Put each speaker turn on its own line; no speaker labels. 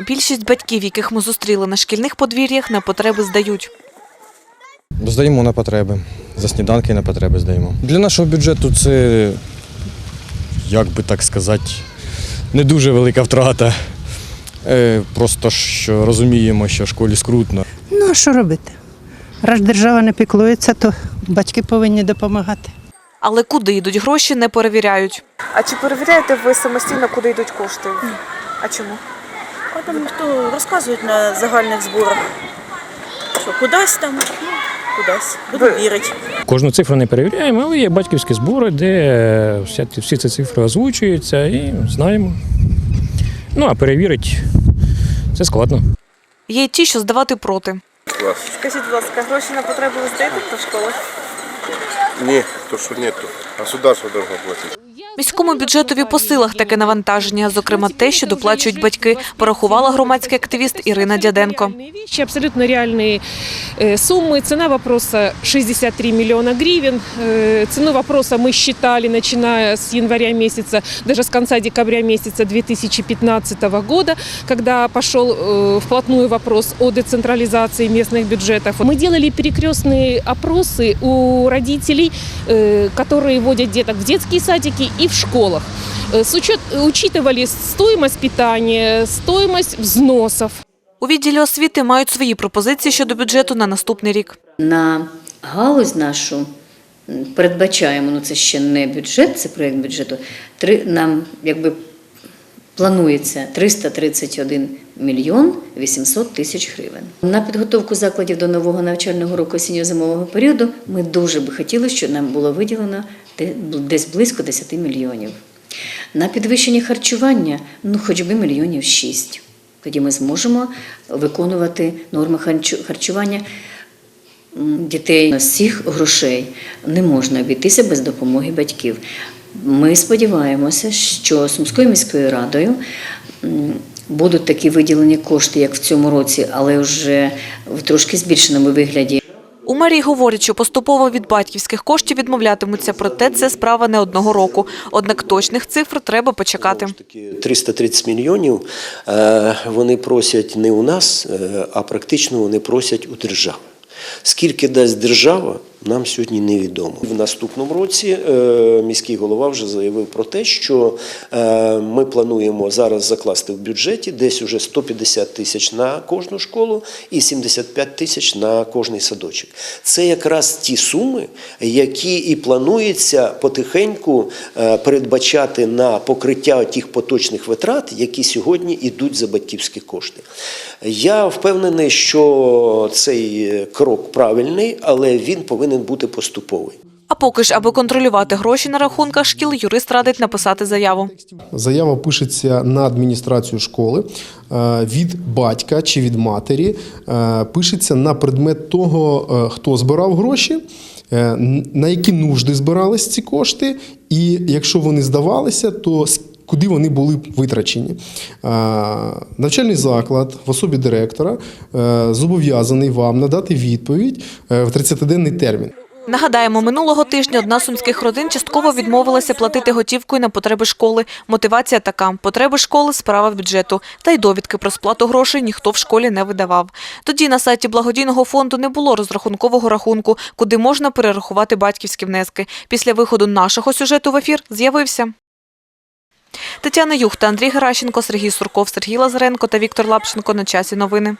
Більшість батьків, яких ми зустріли на шкільних подвір'ях, на потреби здають.
Здаємо на потреби. За сніданки на потреби здаємо. Для нашого бюджету це, як би так сказати, не дуже велика втрата. Е, Просто що розуміємо, що в школі скрутно.
Ну, а що робити? Раз держава не піклується, то батьки повинні допомагати.
Але куди йдуть гроші, не перевіряють.
А чи перевіряєте ви самостійно, куди йдуть кошти? А чому?
А там хто розказують на загальних зборах, що кудись там, ну, кудись, буду вірити.
Кожну цифру не перевіряємо, але є батьківські збори, де всі, всі ці цифри озвучуються і знаємо. Ну, а перевірити це складно.
Є й ті, що здавати проти.
Скажіть, будь ласка, гроші на потреби ви здаєте до школи?
Нет, то, что нету. Государство должно платить.
Міському бюджетові по силах таке навантаження, зокрема те, що доплачують батьки, порахувала громадський активіст Ірина Дяденко.
Реальные вещи, абсолютно реальные э, суммы. Цена вопроса 63 миллиона гривен. Э, Цену вопроса мы считали, начиная с января месяца, даже с конца декабря месяца 2015 года, когда пошел э, вплотную вопрос о децентрализации местных бюджетов. Мы делали перекрестные опросы у родителей, э, которые водят деток в детские садики и в школах. С учет, учитывали стоимость питания, стоимость взносов.
У відділі освіти мають свої пропозиції щодо бюджету на наступний рік.
на галузь нашу передбачаємо, ну це ще не бюджет, це проєкт бюджету. Три, нам якби планується 331 мільйон 800 тисяч гривень. На підготовку закладів до нового навчального року осінньо-зимового періоду ми дуже би хотіли, щоб нам було виділено де- десь близько 10 мільйонів. На підвищення харчування ну хоч би мільйонів 6. Тоді ми зможемо виконувати норми харчу- харчування дітей. З цих грошей не можна обійтися без допомоги батьків. Ми сподіваємося, що Сумською міською радою будуть такі виділені кошти, як в цьому році, але вже в трошки збільшеному вигляді.
У мерії говорять, що поступово від батьківських коштів відмовлятимуться, проте це справа не одного року. Однак точних цифр треба почекати.
Таки 330 мільйонів е, вони просять не у нас, е, а практично вони просять у держави. Скільки дасть держава, нам сьогодні невідомо. В наступному році е, міський голова вже заявив про те, що е, ми плануємо зараз закласти в бюджеті десь уже 150 тисяч на кожну школу і 75 тисяч на кожний садочок. Це якраз ті суми, які і планується потихеньку е, передбачати на покриття тих поточних витрат, які сьогодні йдуть за батьківські кошти. Я впевнений, що цей крок правильний, але він повинен бути поступовий.
А поки ж, аби контролювати гроші на рахунках шкіл, юрист радить написати заяву.
Заява пишеться на адміністрацію школи е, від батька чи від матері. е, Пишеться на предмет того, е, хто збирав гроші, на які нужди збирались ці кошти, і якщо вони здавалися, то куди вони були витрачені. Е, Навчальний заклад в особі директора е, зобов'язаний вам надати відповідь е, в 30-денний термін.
Нагадаємо, минулого тижня одна сумських родин частково відмовилася платити готівкою на потреби школи. Мотивація така: потреби школи справа бюджету. Та й довідки про сплату грошей ніхто в школі не видавав. Тоді на сайті благодійного фонду не було розрахункового рахунку, куди можна перерахувати батьківські внески. Після виходу нашого сюжету в ефір з'явився. Тетяна Юхта, Андрій Геращенко, Сергій Сурков, Сергій Лазаренко та Віктор Лапченко на часі новини.